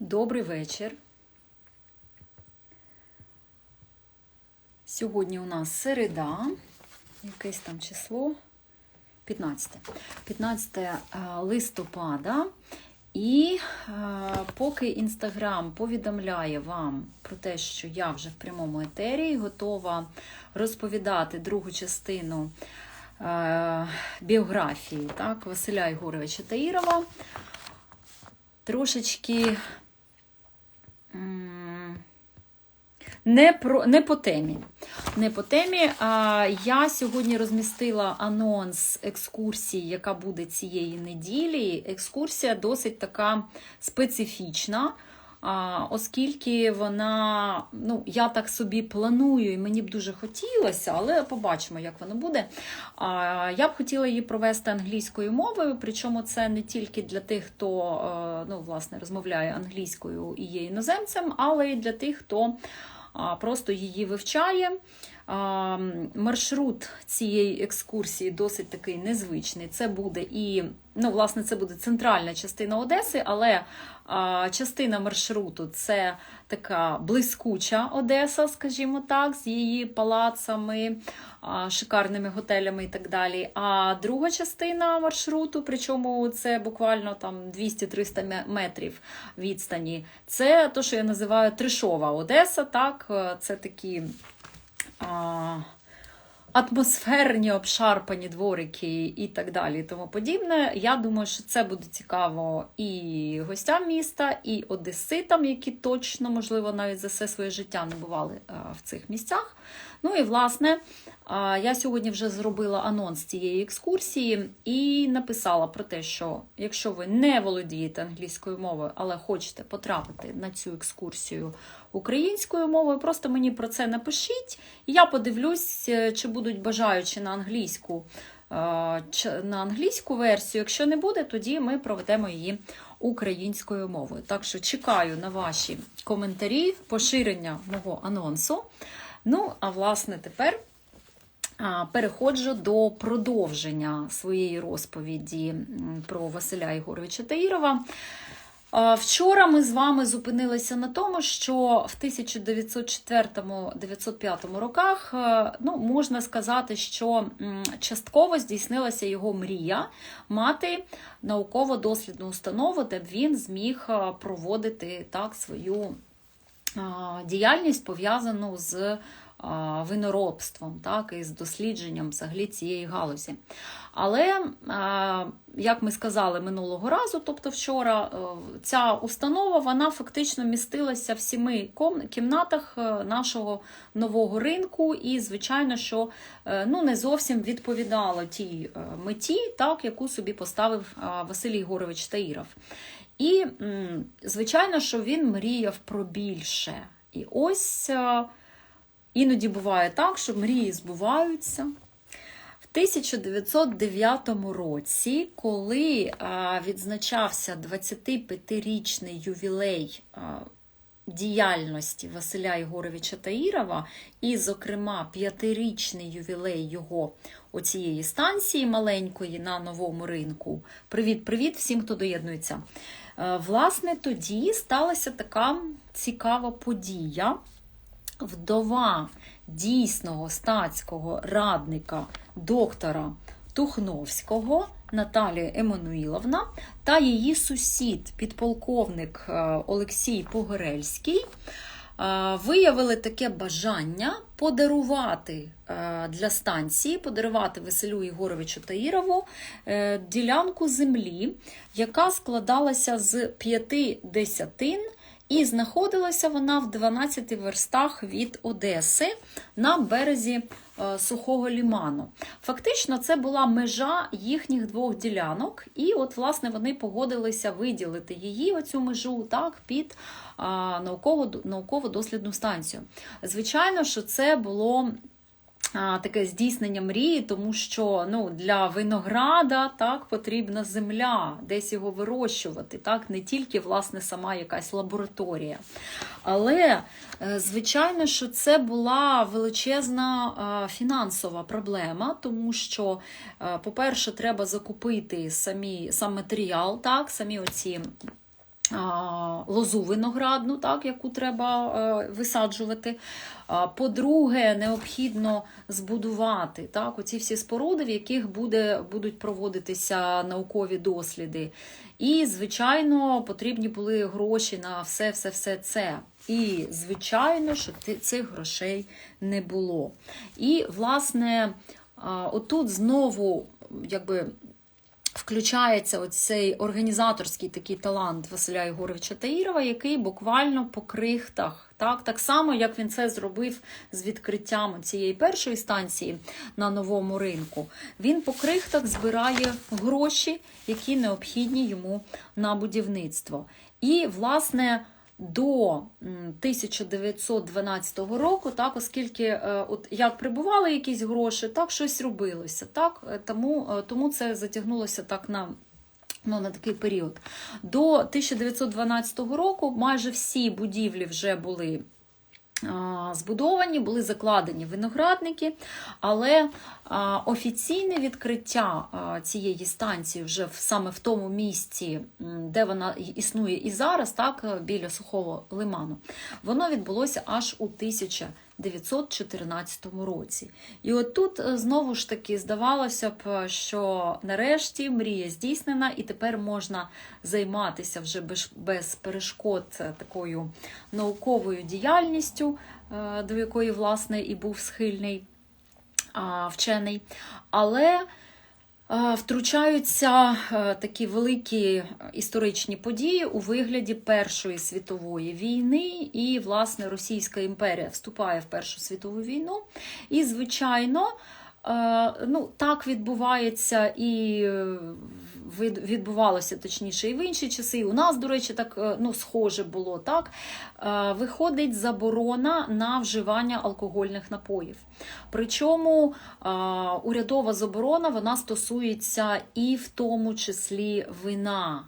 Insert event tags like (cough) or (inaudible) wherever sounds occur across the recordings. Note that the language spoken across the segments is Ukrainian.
Добрий вечір. Сьогодні у нас середа, якесь там число 15. 15 е, листопада. І е, поки Інстаграм повідомляє вам про те, що я вже в прямому етері готова розповідати другу частину е, біографії так, Василя Ігоровича Таїрова, трошечки не, про, не по темі. Не по темі. А, я сьогодні розмістила анонс екскурсії, яка буде цієї неділі. Екскурсія досить така специфічна. Оскільки вона, ну, я так собі планую, і мені б дуже хотілося, але побачимо, як воно буде. Я б хотіла її провести англійською мовою, причому це не тільки для тих, хто е, ну, власне, розмовляє англійською і є іноземцем, але й для тих, хто просто її вивчає. Маршрут цієї екскурсії досить такий незвичний. Це буде і, ну, власне, це буде центральна частина Одеси, але а, частина маршруту це така блискуча Одеса, скажімо так, з її палацами, а, шикарними готелями і так далі. А друга частина маршруту, причому це буквально там 200-300 метрів відстані, це те, що я називаю Тришова Одеса. Так, це такі. А, Атмосферні обшарпані дворики і так далі, і тому подібне. Я думаю, що це буде цікаво і гостям міста, і одеситам, які точно, можливо, навіть за все своє життя не бували в цих місцях. Ну і власне, я сьогодні вже зробила анонс цієї екскурсії і написала про те, що якщо ви не володієте англійською мовою, але хочете потрапити на цю екскурсію українською мовою, просто мені про це напишіть, я подивлюсь, е, чи будуть бажаючі на англійську. На англійську версію, якщо не буде, тоді ми проведемо її українською мовою. Так що чекаю на ваші коментарі, поширення мого анонсу. Ну, а власне, тепер переходжу до продовження своєї розповіді про Василя Ігоровича Таїрова. Вчора ми з вами зупинилися на тому, що в 1904-1905 роках ну, можна сказати, що частково здійснилася його мрія мати науково-дослідну установу, де б він зміг проводити так свою діяльність пов'язану з виноробством, так, і з дослідженням взагалі цієї галузі. Але, як ми сказали минулого разу, тобто вчора, е, ця установа вона фактично містилася в сіми кімнатах е, нашого нового ринку, і, звичайно, що е, ну, не зовсім відповідало тій меті, так, яку собі поставив Василій Ігорович Таїров. І, звичайно, що він мріяв про більше. І ось іноді буває так, що мрії збуваються. В 1909 році, коли відзначався 25-річний ювілей діяльності Василя Ігоровича Таїрова, і, зокрема, п'ятирічний ювілей його оцієї станції маленької на новому ринку. Привіт-привіт всім, хто доєднується. Е, власне, тоді сталася така цікава подія. Вдова дійсного статського радника доктора Тухновського Наталія Еммануїловна та її сусід, підполковник е, Олексій Погорельський. Е, виявили таке бажання подарувати е, для станції, подарувати Василю Ігоровичу Таїрову ділянку землі, яка складалася з п'яти десятин і знаходилася вона в 12 верстах від Одеси на березі е, Сухого Ліману. Фактично, це була межа їхніх двох ділянок, і от, власне, вони погодилися виділити її, оцю межу, так, під науково-дослідну станцію. Звичайно, що це було таке здійснення мрії, тому що ну, для винограда так, потрібна земля, десь його вирощувати, так, не тільки власне, сама якась лабораторія. Але, е, звичайно, що це була величезна фінансова проблема, тому що, е, по-перше, треба закупити самі, сам матеріал, так, самі оці лозу виноградну, так, яку треба е, висаджувати. По-друге, необхідно збудувати так, оці всі споруди, в яких буде, будуть проводитися наукові досліди. І, звичайно, потрібні були гроші на все, все, все це. І, звичайно, що цих грошей не було. І, власне, отут знову, якби. Включається оцей організаторський такий талант Василя Єгоровича Таїрова, який буквально по крихтах, так, так само, як він це зробив з відкриттям цієї першої станції на новому ринку. Він по крихтах збирає гроші, які необхідні йому на будівництво. І, власне, до 1912 року, так, оскільки е, от як прибували якісь гроші, так щось робилося. Так, Е, тому, е, тому це затягнулося так на. Ну, на такий період. До 1912 року майже всі будівлі вже були збудовані, були закладені виноградники, але офіційне відкриття цієї станції вже саме в тому місці, де вона існує і зараз, так, біля сухого лиману, воно відбулося аж у 1914 році. І от тут е, знову ж таки здавалося б, що нарешті мрія здійснена, і тепер можна займатися вже без, перешкод е, такою науковою діяльністю, е, до якої, власне, і був схильний вчений. Але втручаються е, такі великі історичні події у вигляді Першої світової війни, і, власне, Російська імперія вступає в Першу світову війну. І, звичайно, е, ну, так відбувається і е, відбувалося точніше і в інші часи. І у нас, до речі, так е, ну, схоже було так. Е, Виходить заборона на вживання алкогольних напоїв. Причому е, урядова заборона вона стосується і в тому числі вина.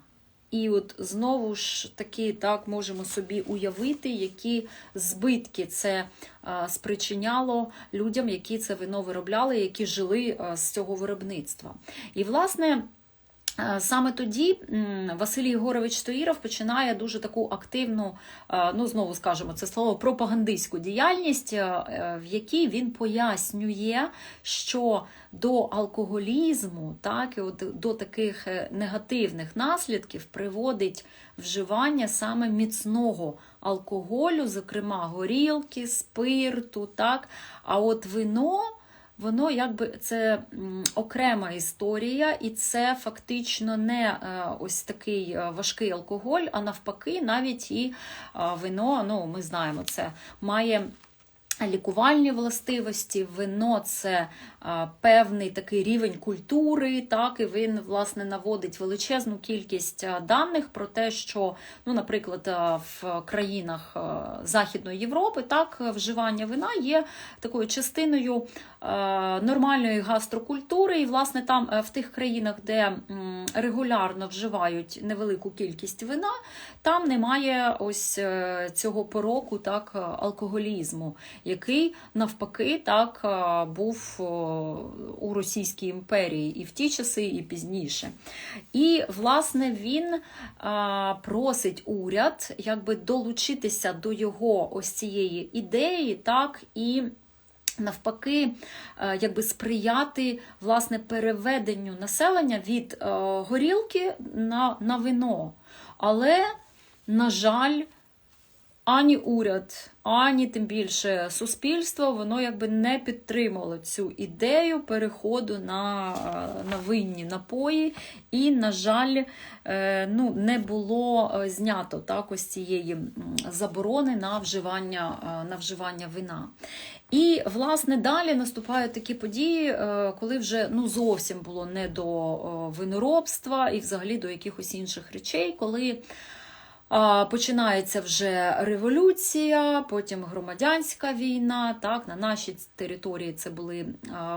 І от знову ж таки так можемо собі уявити, які збитки це спричиняло людям, які це вино виробляли, які жили з цього виробництва. І власне. Е, Саме тоді Василій Єгорович Стоїров починає дуже таку активну, е, ну знову скажемо це слово, пропагандистську діяльність, е, в якій він пояснює, що до алкоголізму, так і от до таких негативних наслідків приводить вживання саме міцного алкоголю, зокрема горілки, спирту, так. А от вино. Воно якби це окрема історія, і це фактично не е, ось такий е, важкий алкоголь, а навпаки, навіть і е, вино, ну ми знаємо, це має. Лікувальні властивості, вино це певний такий рівень культури, так, і він, власне, наводить величезну кількість даних про те, що, ну, наприклад, в країнах Західної Європи так, вживання вина є такою частиною нормальної гастрокультури. І, власне, там е, в тих країнах, де регулярно вживають невелику кількість вина, там немає ось е, цього пороку, так, алкоголізму який навпаки так е, був е, у Російській імперії і в ті часи, і пізніше. І, власне, він е, просить уряд якби долучитися до його ось цієї ідеї, так, і. Навпаки, якби сприяти власне переведенню населення від горілки на, на вино. Але, на жаль, ані уряд, ані тим більше суспільство, воно якби не підтримало цю ідею переходу на, на винні напої, і, на жаль, е, ну, не було е, знято так, ось цієї заборони на вживання, е, на вживання вина. І, власне, далі наступають такі події, е, коли вже ну, зовсім було не до е, виноробства і взагалі до якихось інших речей, коли Починається вже революція, потім громадянська війна. Так, На нашій території це були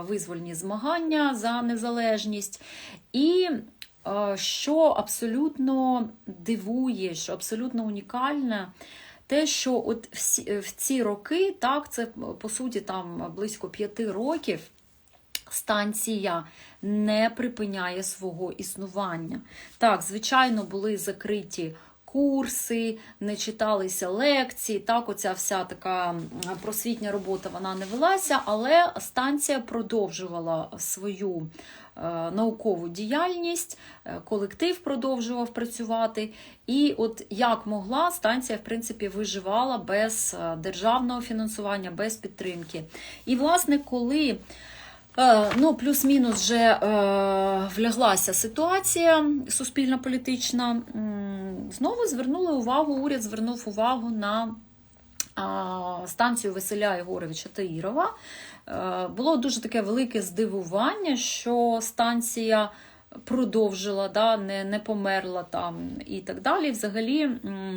визвольні змагання за незалежність. І що абсолютно дивує, що абсолютно унікальне, те, що от в ці роки, так, це по суті там близько п'яти років. Станція не припиняє свого існування. Так, звичайно, були закриті курси, не читалися лекції. Так, оця вся така просвітня робота вона не велася, але станція продовжувала свою е, наукову діяльність, е, колектив продовжував працювати. І от як могла, станція, в принципі, виживала без е, державного фінансування, без підтримки. І, власне, коли Ну, плюс-мінус вже е, вляглася ситуація суспільно-політична. Знову звернули увагу, уряд звернув увагу на станцію Василя Єгоровича Таїрова. Е, Було дуже таке велике здивування, що станція продовжила, да, не, не померла там і так далі. Взагалі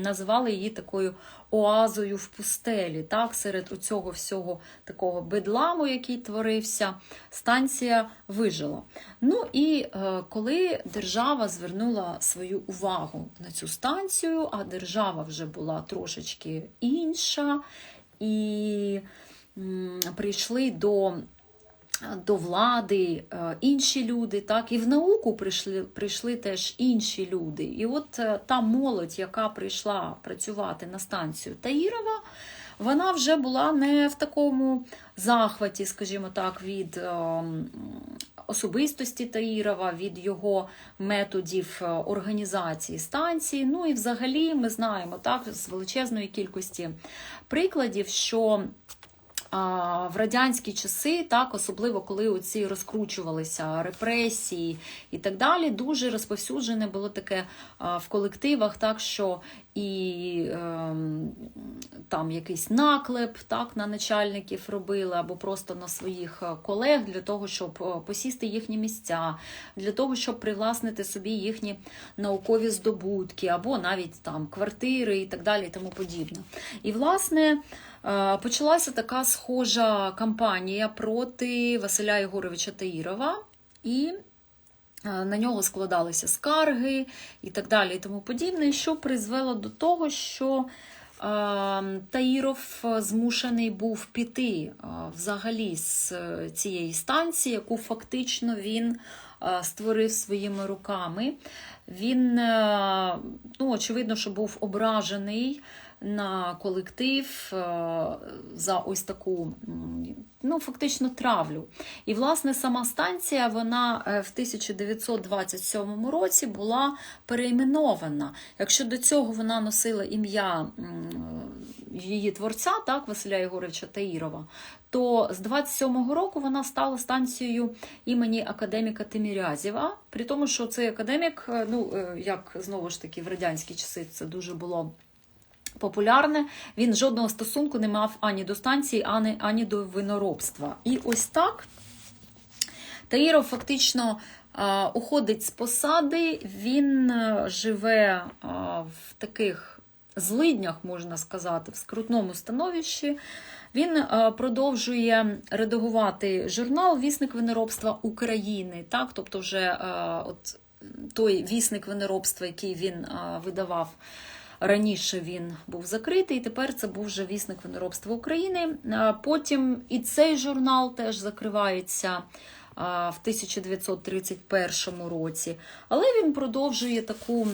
називали її такою оазою в пустелі. Так, серед цього всього такого бедламу, який творився, станція вижила. Ну і е, коли держава звернула свою увагу на цю станцію, а держава вже була трошечки інша, і м, прийшли до до влади е, інші люди, так, і в науку прийшли, прийшли теж інші люди. І от е, та молодь, яка прийшла працювати на станцію Таїрова, вона вже була не в такому захваті, скажімо так, від е, особистості Таїрова, від його методів організації станції. Ну і взагалі ми знаємо так, з величезної кількості прикладів, що в радянські часи, так, особливо коли оці розкручувалися репресії і так далі, дуже розповсюджене було таке в колективах, так що і ем, там якийсь наклеп так, на начальників робили, або просто на своїх е, колег для того, щоб е, посісти їхні місця, для того, щоб привласнити собі їхні наукові здобутки, або навіть там квартири і так далі, і тому подібне. І власне. Е, Почалася така схожа кампанія проти Василя Єгоровича Таїрова, і е, на нього складалися скарги і так далі, і тому подібне, що призвело до того, що е, Таїров змушений був піти взагалі з цієї станції, яку фактично він створив своїми руками. Він, ну, очевидно, що був ображений на колектив е, за ось таку ну, фактично травлю. І, власне, сама станція вона е, в 1927 році була перейменована. Якщо до цього вона носила ім'я її творця, так, Василя Єгоровича Таїрова, то з 27-го року вона стала станцією імені академіка Тимірязєва. При тому, що цей академік, е, ну як знову ж таки в радянські часи це дуже було популярне, він жодного стосунку не мав ані до станції, ані, ані до виноробства. І ось так Таїров фактично а, уходить з посади, він е, живе а, в таких злиднях, можна сказати, в скрутному становищі. Він е, продовжує редагувати журнал Вісник виноробства України. Так? Тобто, вже е, от той вісник виноробства, який він е, видавав. Раніше він був закритий, тепер це був вже вісник виноробства України. Потім і цей журнал теж закривається в 1931 році. Але він продовжує таку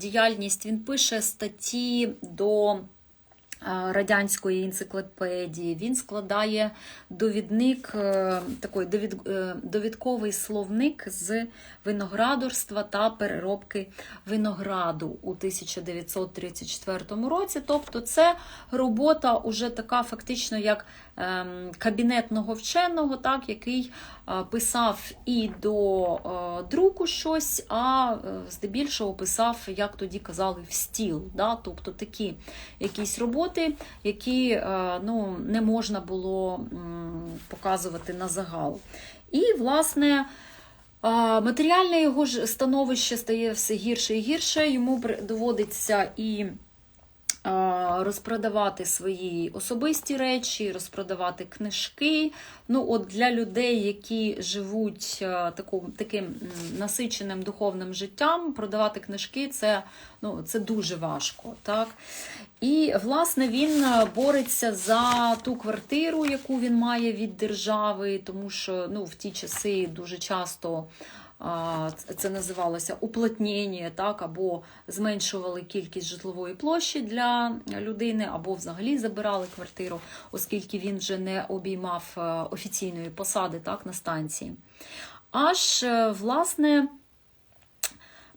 діяльність. Він пише статті до радянської енциклопедії. Він складає довідник, е, такий довід, е, довідковий словник з виноградарства та переробки винограду у 1934 році. Тобто, це робота уже така фактично як кабінетного вченого, так, який е, писав і до е, друку щось, а е, здебільшого писав, як тоді казали, в стіл. Да? Тобто такі якісь роботи, які ну, не можна було показувати на загал. І, власне, Матеріальне його становище стає все гірше і гірше. Йому доводиться і розпродавати свої особисті речі, розпродавати книжки. Ну, от Для людей, які живуть а, таку, таким насиченим духовним життям, продавати книжки це, ну, це дуже важко. Так? І, власне, він е, бореться за ту квартиру, яку він має від держави, тому що ну, в ті часи дуже часто це називалося уплотнення, так, або зменшували кількість житлової площі для людини, або взагалі забирали квартиру, оскільки він вже не обіймав е, офіційної посади так, на станції. Аж, е, власне,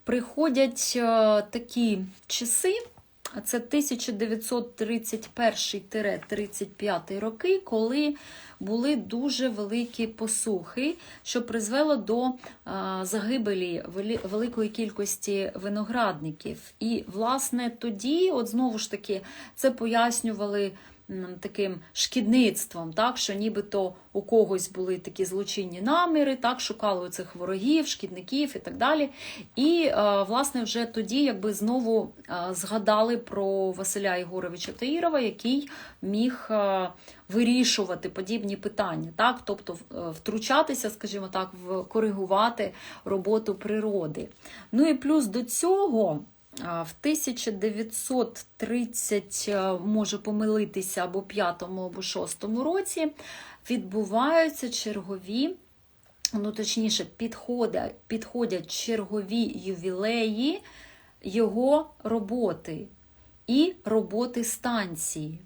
приходять е, такі часи, це 1931-35 роки, коли були дуже великі посухи, що призвело до загибелі великої кількості виноградників. І, власне, тоді, от знову ж таки, це пояснювали таким шкідництвом, так, що нібито у когось були такі злочинні наміри, так, шукали цих ворогів, шкідників і так далі. І, е, власне, вже тоді якби знову е, згадали про Василя Ігоровича Таїрова, який міг е, вирішувати подібні питання, так, тобто втручатися, скажімо так, в коригувати роботу природи. Ну і плюс до цього. В 1930, можу може помилитися, або 5 або 6 році відбуваються чергові, ну точніше, підходять, підходять чергові ювілеї його роботи і роботи станції.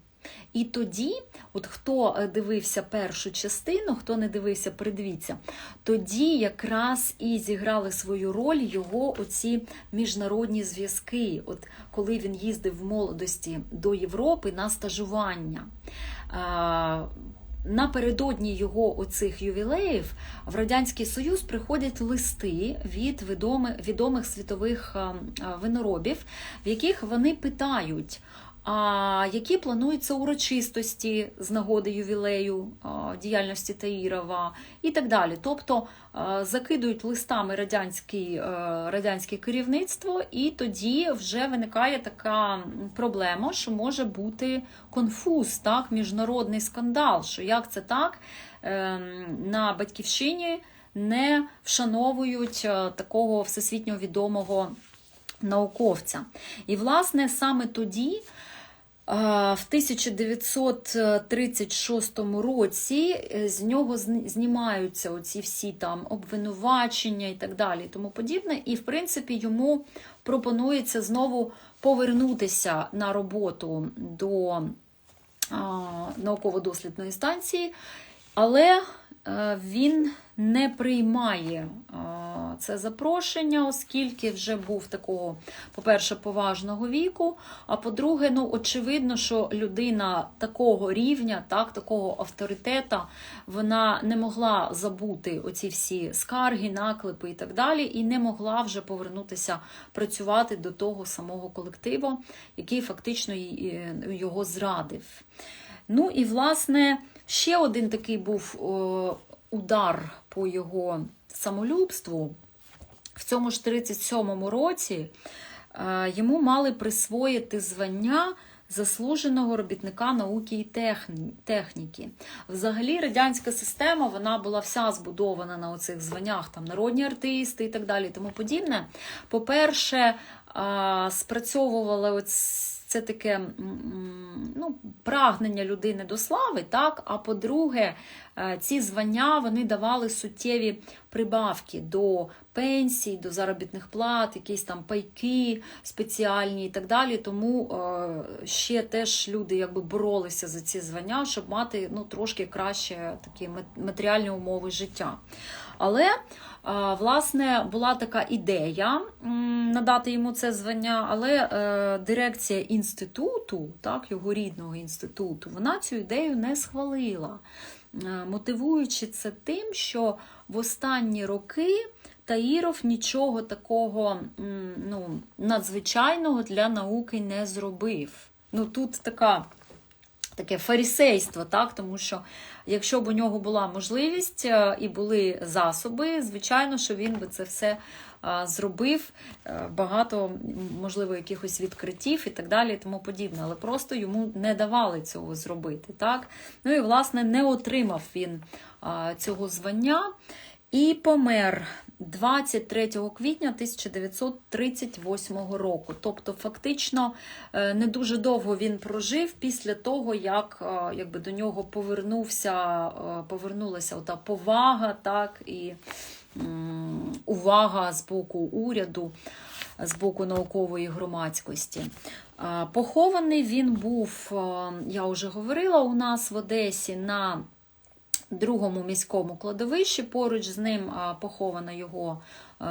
І тоді, от хто е, дивився першу частину, хто не дивився, придивіться, тоді якраз і зіграли свою роль його оці міжнародні зв'язки, от коли він їздив в молодості до Європи на стажування. Напередодні його оцих ювілеїв в Радянський Союз приходять листи від відомих, світових а, а, виноробів, в яких вони питають, які плануються урочистості з нагоди ювілею діяльності Таїрова і так далі. Тобто закидують листами радянське, радянське керівництво, і тоді вже виникає така проблема, що може бути конфуз, так, міжнародний скандал. Що як це так ем, на батьківщині не вшановують е, такого всесвітньо відомого науковця. І, власне, саме тоді. В 1936 році е, з нього знімаються оці всі там обвинувачення і так далі, і тому подібне. І, в принципі, йому пропонується знову повернутися на роботу до науково-дослідної станції, але е, він не приймає це запрошення, оскільки вже був такого, по-перше, поважного віку. А по-друге, ну очевидно, що людина такого рівня, так, такого авторитета, вона не могла забути оці всі скарги, наклепи і так далі, і не могла вже повернутися працювати до того самого колективу, який фактично е, його зрадив. Ну і власне ще один такий був о, удар по його самолюбству. В цьому ж 37-му році е, йому мали присвоїти звання заслуженого робітника науки і техніки. Взагалі, радянська система вона була вся збудована на оцих званнях, там народні артисти і так далі, і тому подібне. По-перше, а, спрацьовували ось це таке прагнення людини до слави, так? а по-друге, е, ці звання вони давали суттєві прибавки до пенсій, до заробітних плат, якісь там пайки спеціальні і так далі. Тому е, ще теж люди якби боролися за ці звання, щоб мати ну, трошки краще такі матеріальні умови життя. Але власне була така ідея надати йому це звання, але е, дирекція інституту, так, його рідного інституту, вона цю ідею не схвалила, е, мотивуючи це тим, що в останні роки Таїров нічого такого ну, надзвичайного для науки не зробив. Ну тут така таке фарісейство, так? тому що якщо б у нього була можливість е, і були засоби, звичайно, що він би це все е, зробив, е, багато, можливо, якихось відкриттів і так далі, і тому подібне, але просто йому не давали цього зробити. Так? Ну і, власне, не отримав він цього звання. І помер 23 квітня 1938 року. Тобто, фактично, е, не дуже довго він прожив після того, як е, якби, до нього повернувся, е, повернулася ота повага, так, і увага з боку уряду, з боку наукової громадськості. Похований він був, я вже говорила, у нас в Одесі на другому міському кладовищі. Поруч з ним похована його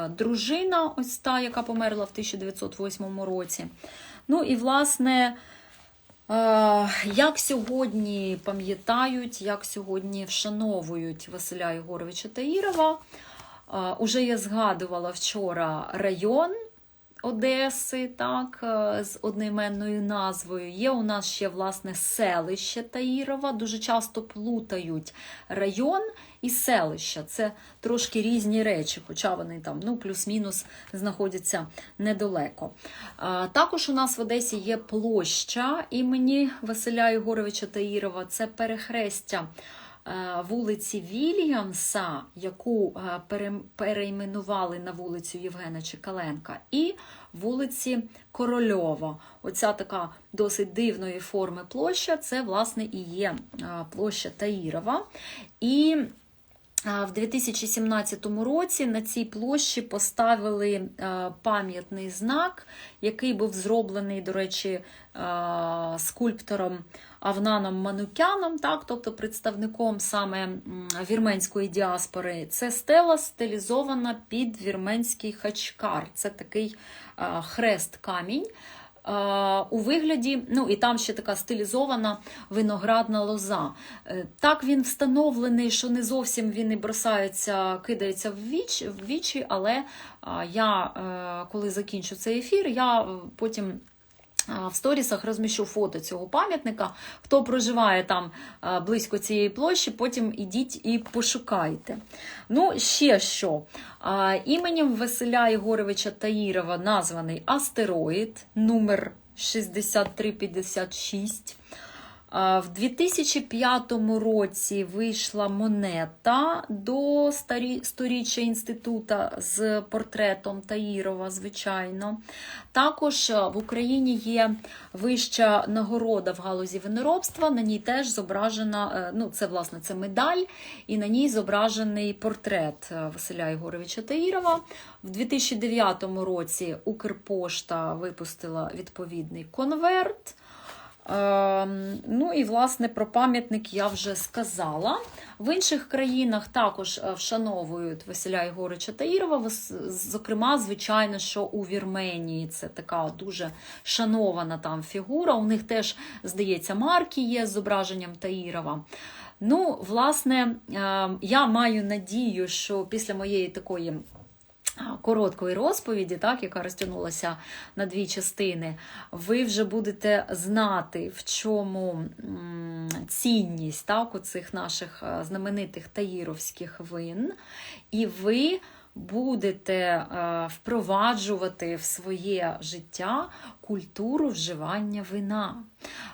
дружина, ось та, яка померла в 1908 році. Ну і, власне, е, як сьогодні пам'ятають, як сьогодні вшановують Василя Єгоровича Таїрова. Е, Уже я згадувала вчора район Одеси, так, е, з одноіменною назвою. Є у нас ще власне селище Таїрова. Дуже часто плутають район і селище. Це трошки різні речі, хоча вони там ну, плюс-мінус знаходяться недалеко. А, Також у нас в Одесі є площа імені Василя Єгоровича Таїрова. Це перехрестя вулиці Вільямса, яку е, пере- перейменували на вулицю Євгена Чекаленка, і вулиці Корольова. Оця така досить дивної форми площа, це, власне, і є е, площа Таїрова. І В 2017 році на цій площі поставили е, пам'ятний знак, який був зроблений, до речі, е, скульптором Авнаном Манукяном, так, тобто представником саме вірменської діаспори. Це стела стилізована під вірменський хачкар. Це такий е, хрест-камінь. Е, У вигляді, ну і там ще така стилізована виноградна лоза. Е, Так він встановлений, що не зовсім він і бросається, кидається в вічі, в вічі але я, коли закінчу цей ефір, я потім. А, В сторісах розміщу фото цього пам'ятника. Хто проживає там близько цієї площі, потім ідіть і пошукайте. Ну, ще що. Іменем Василя Ігоровича Таїрова названий астероїд номер 6356. В 2005 році вийшла монета до сторіччя інститута з портретом Таїрова, звичайно. Також в Україні є вища нагорода в галузі виноробства. На ній теж зображена, е, ну це власне це медаль, і на ній зображений портрет е, Василя Єгоровича Таїрова. В 2009 році Укрпошта випустила відповідний конверт. Ем, Ну і власне про пам'ятник я вже сказала. В інших країнах також е, вшановують Василя Єгорича Таїрова. Зокрема, звичайно, що у Вірменії це така дуже шанована там фігура. У них теж, здається, марки є з зображенням Таїрова. Ну, власне, ем, я маю надію, що після моєї такої короткої розповіді, так, яка розтягнулася на дві частини, ви вже будете знати, в чому цінність так, у цих наших е, знаменитих таїровських вин, і ви будете е, впроваджувати в своє життя культуру вживання вина.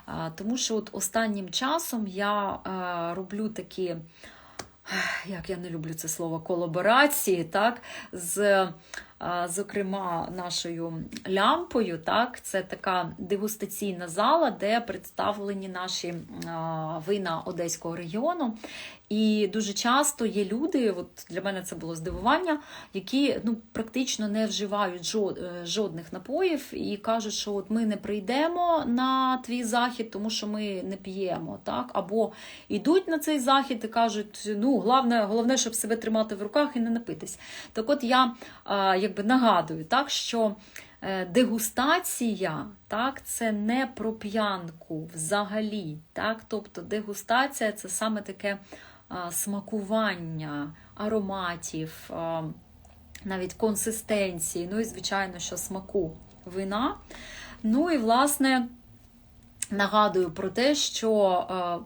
Е, Тому що от останнім часом я роблю такі як я не люблю це слово, колаборації, так, з, зокрема, нашою лямпою. Так, Це така дегустаційна зала, де представлені наші вина Одеського регіону. І дуже часто є люди, от для мене це було здивування, які ну, практично не вживають е, жодних напоїв і кажуть, що от ми не прийдемо на твій захід, тому що ми не п'ємо. Так? Або йдуть на цей захід і кажуть, ну, головне, головне, щоб себе тримати в руках і не напитись. Так от я а, якби нагадую, так, що е, дегустація так, це не про п'янку взагалі. Так? Тобто дегустація це саме таке смакування ароматів, навіть консистенції, ну і, звичайно, що смаку вина. Ну і, власне, нагадую про те, що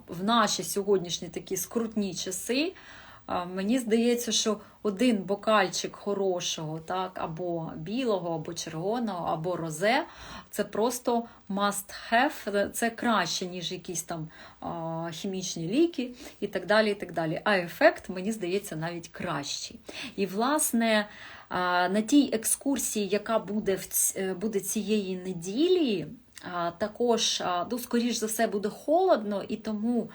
в наші сьогоднішні такі скрутні часи. Мені здається, що один бокальчик хорошого, так, або білого, або червоного, або розе це просто must have, це краще, ніж якісь там а, хімічні ліки і так далі. і так далі. А ефект, мені здається, навіть кращий. І, власне, а, на тій екскурсії, яка буде, в е, буде цієї неділі, Також, ну, скоріш за все, буде холодно, і тому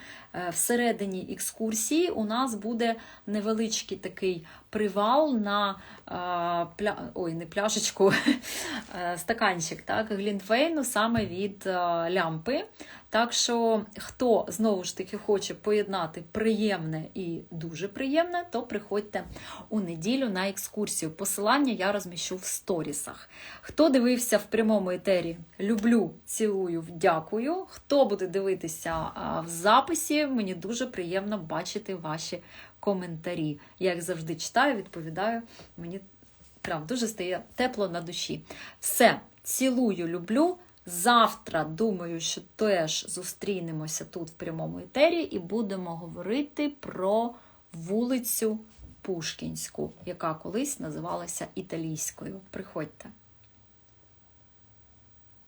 всередині екскурсії у нас буде невеличкий такий привал на а, пля... ой, не пляшечку, (laughs) е, стаканчик так, глінтвейну саме від лямпи. Так що, хто знову ж таки хоче поєднати приємне і дуже приємне, то приходьте у неділю на екскурсію. Посилання я розміщу в сторісах. Хто дивився в прямому етері, люблю, цілую, дякую. Хто буде дивитися в записі, мені дуже приємно бачити ваші коментарі. Я як завжди читаю, відповідаю. Мені прям дуже стає тепло на душі. Все, цілую, люблю. Завтра, думаю, що теж зустрінемося тут в прямому етері і будемо говорити про вулицю Пушкінську, яка колись називалася Італійською. Приходьте.